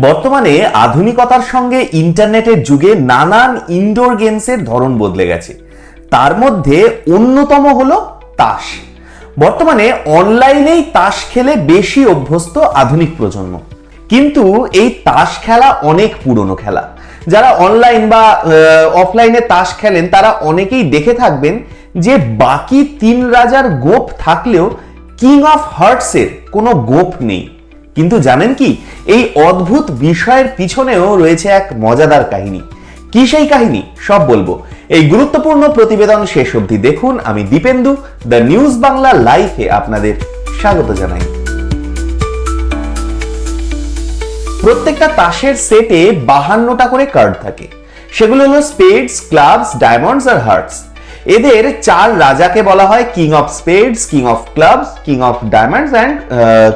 বর্তমানে আধুনিকতার সঙ্গে ইন্টারনেটের যুগে নানান ইনডোর গেমসের ধরন বদলে গেছে। তার মধ্যে অন্যতম হলো তাস। বর্তমানে অনলাইনেই তাস খেলে বেশি অভ্যস্ত আধুনিক প্রজন্ম। কিন্তু এই তাস খেলা অনেক পুরনো খেলা। যারা অনলাইন বা অফলাইনে তাস খেলেন, তারা অনেকেই দেখে থাকবেন যে বাকি তিন রাজার গোপ থাকলেও কিং অফ হার্টসের কোনো গোপ নেই। কিন্তু জানেন কি? এই অদ্ভুত বিষয়ের পিছনেও রয়েছে এক মজাদার কাহিনী। কি সেই কাহিনী? সব বলব। এই গুরুত্বপূর্ণ প্রতিবেদন শেষ অবধি দেখুন। আমি দীপেন্দু, দ্য নিউজ বাংলা লাইভে আপনাদের স্বাগত জানাই। প্রত্যেকটা তাসের সেটে বাহান্নটা করে কার্ড থাকে। সেগুলো হলো স্পেডস ক্লাবস ডায়মন্ডস আর হার্টস। এদের চার রাজাকে বলা হয় king of spades, king of clubs king of diamonds and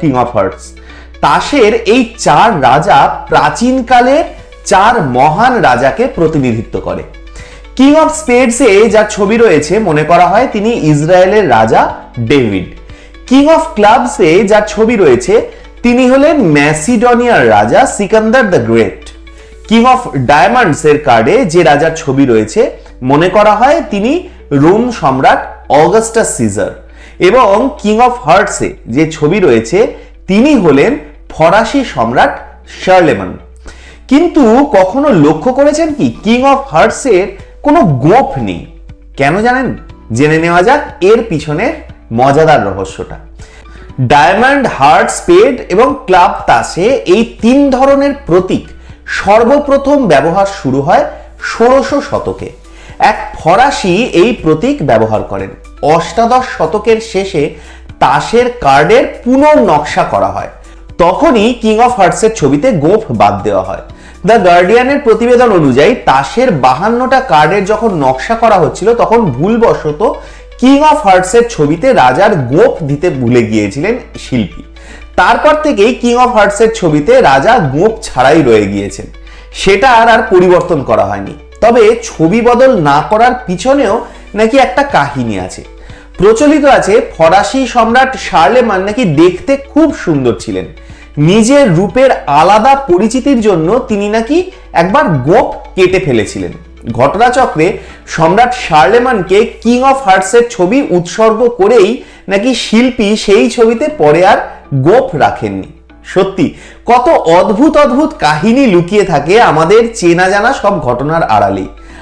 king of hearts. তাসের এই চার রাজা প্রাচীনকালের চার মহান রাজাকে প্রতিনিধিত্ব করে। কিং অফ স্পেডসে যার ছবি রয়েছে, মনে করা হয় তিনি ইসরায়েলের রাজা ডেভিড। কিং অফ ক্লাবসে যার ছবি রয়েছে, তিনি হলেন ম্যাসিডনিয়ার রাজা Sikandar the great. King of diamonds এর কার্ডে যে রাজার ছবি রয়েছে, মনে করা হয় তিনি রোম সম্রাট অগাস্টাস সিজার। এবং কিং অফ হার্টসে যে ছবি রয়েছে, তিনি হলেন ফরাসি সম্রাট শার্লেমান। কিন্তু কখনো লক্ষ্য করেছেন কি কিং অফ হার্টসের কোনো গোপ নেই। কেন জানেন? জেনে নেওয়া যাক এর পিছনের মজাদার রহস্যটা। ডায়মন্ড হার্ট স্পেড এবং ক্লাব তাসে এই তিন ধরনের প্রতীক সর্বপ্রথম ব্যবহার শুরু হয় ষোড়শ শতকে। এক ফরাসি এই প্রতীক ব্যবহার করেন। অষ্টাদশ শতকের শেষে তাসের কার্ডের পুনর্নকশা করা হয়। তখনই কিং অফ হার্টসের ছবিতে গোফ বাদ দেওয়া হয়। দ্য গার্ডিয়ানের প্রতিবেদন অনুযায়ী তাসের বাহান্নটা কার্ডের যখন নকশা করা হচ্ছিল, তখন ভুলবশত কিং অফ হার্টসের ছবিতে রাজার গোপ দিতে ভুলে গিয়েছিলেন শিল্পী। তারপর থেকেই কিং অফ হার্টসের ছবিতে রাজা গোপ ছাড়াই রয়ে গিয়েছেন। সেটা আর আর পরিবর্তন করা হয়নি। তবে ছবি বদল না করার পিছনেও নাকি একটা কাহিনী আছে। প্রচলিত আছে ফরাসি সম্রাট শার্লেমান নাকি দেখতে খুব সুন্দর ছিলেন। নিজের রূপের আলাদা পরিচিতির জন্য তিনি নাকি একবার গোপ কেটে ফেলেছিলেন। ঘটনাচক্রে সম্রাট শার্লেমানকে কিং অফ হার্টসের ছবি উৎসর্গ করেই নাকি শিল্পী সেই ছবিতে পরে আর গোপ রাখেননি। সত্যি, কত অদ্ভুত অদ্ভুত কাহিনী লুকিয়ে থাকে আমাদের চেনা জানা সব ঘটনার আড়ালেই।